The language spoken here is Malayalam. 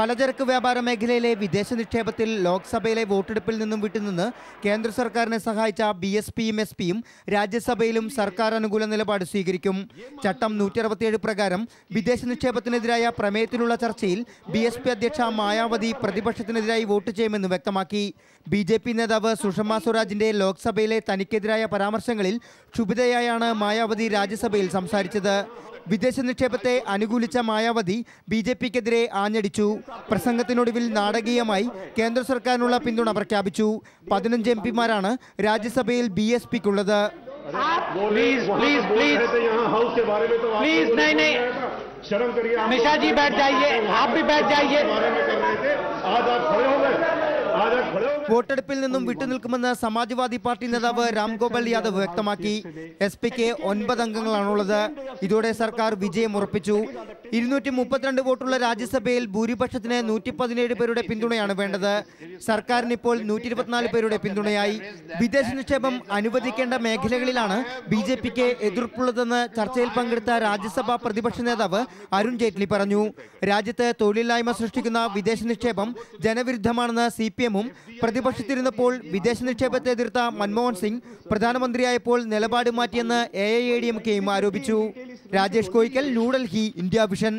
പലചരക്ക് വ്യാപാര മേഖലയിലെ വിദേശ നിക്ഷേപത്തിൽ ലോക്സഭയിലെ വോട്ടെടുപ്പിൽ നിന്നും വിട്ടുനിന്ന് കേന്ദ്ര സർക്കാരിനെ സഹായിച്ച ബി എസ് പിയും എസ് പിയും രാജ്യസഭയിലും സർക്കാർ അനുകൂല നിലപാട് സ്വീകരിക്കും. ചട്ടം നൂറ്റി പ്രകാരം വിദേശ നിക്ഷേപത്തിനെതിരായ പ്രമേയത്തിലുള്ള ചർച്ചയിൽ ബി എസ് പി അധ്യക്ഷ മായാവതി പ്രതിപക്ഷത്തിനെതിരായി വോട്ട് ചെയ്യുമെന്ന് വ്യക്തമാക്കി. ബി ജെ പി നേതാവ് സുഷമ സ്വരാജിന്റെ ലോക്സഭയിലെ തനിക്കെതിരായ പരാമർശങ്ങളിൽ ക്ഷുഭിതയായാണ് മായാവതി രാജ്യസഭയിൽ സംസാരിച്ചത്. വിദേശ നിക്ഷേപത്തെ അനുകൂലിച്ച മായാവതി ബി ജെ പിക്കെതിരെ ആഞ്ഞടിച്ചു പ്രസംഗത്തിനൊടുവിൽ നാടകീയമായി കേന്ദ്ര സർക്കാരിനുള്ള പിന്തുണ പ്രഖ്യാപിച്ചു പതിനഞ്ച് എം പിമാരാണ് രാജ്യസഭയിൽ B S പിക്കുള്ളത് please please please यहाँ हाउस के बारे में तो आप प्लीज नहीं नहीं शर्म करिए आप निशा जी बैठ जाइए आप भी बैठ जाइए बारे में कर रहे थे आज आप खड़े हो വോട്ടെടുപ്പിൽ നിന്നും വിട്ടുനിൽക്കുമെന്ന് സമാജ്വാദി പാർട്ടി നേതാവ് രാം ഗോപാൽ യാദവ് വ്യക്തമാക്കി. എസ് പിക്ക് ഒൻപത് അംഗങ്ങളാണുള്ളത്. ഇതോടെ സർക്കാർ വിജയം ഉറപ്പിച്ചു. ഇരുന്നൂറ്റി മുപ്പത്തിരണ്ട് വോട്ടുള്ള രാജ്യസഭയിൽ ഭൂരിപക്ഷത്തിന് നൂറ്റി പതിനേഴ് പേരുടെ പിന്തുണയാണ് വേണ്ടത്. സർക്കാരിന് ഇപ്പോൾ നൂറ്റി ഇരുപത്തിനാല് പേരുടെ പിന്തുണയായി. വിദേശ നിക്ഷേപം അനുവദിക്കേണ്ട മേഖലകളിലാണ് ബി ജെ പിക്ക് എതിർപ്പുള്ളതെന്ന് ചർച്ചയിൽ പങ്കെടുത്ത രാജ്യസഭാ പ്രതിപക്ഷ നേതാവ് അരുൺ ജെയ്റ്റ്ലി പറഞ്ഞു. രാജ്യത്ത് തൊഴിലില്ലായ്മ സൃഷ്ടിക്കുന്ന വിദേശ നിക്ഷേപം ജനവിരുദ്ധമാണെന്ന് സി പി എമ്മും പ്രതിപക്ഷത്തിരുന്നപ്പോൾ വിദേശ നിക്ഷേപത്തെ എതിർത്ത മൻമോഹൻ സിംഗ് പ്രധാനമന്ത്രിയായപ്പോൾ നിലപാട് മാറ്റിയെന്ന് A I A D M കെയും ആരോപിച്ചു. Rajesh Koyikkal New Delhi India Vision.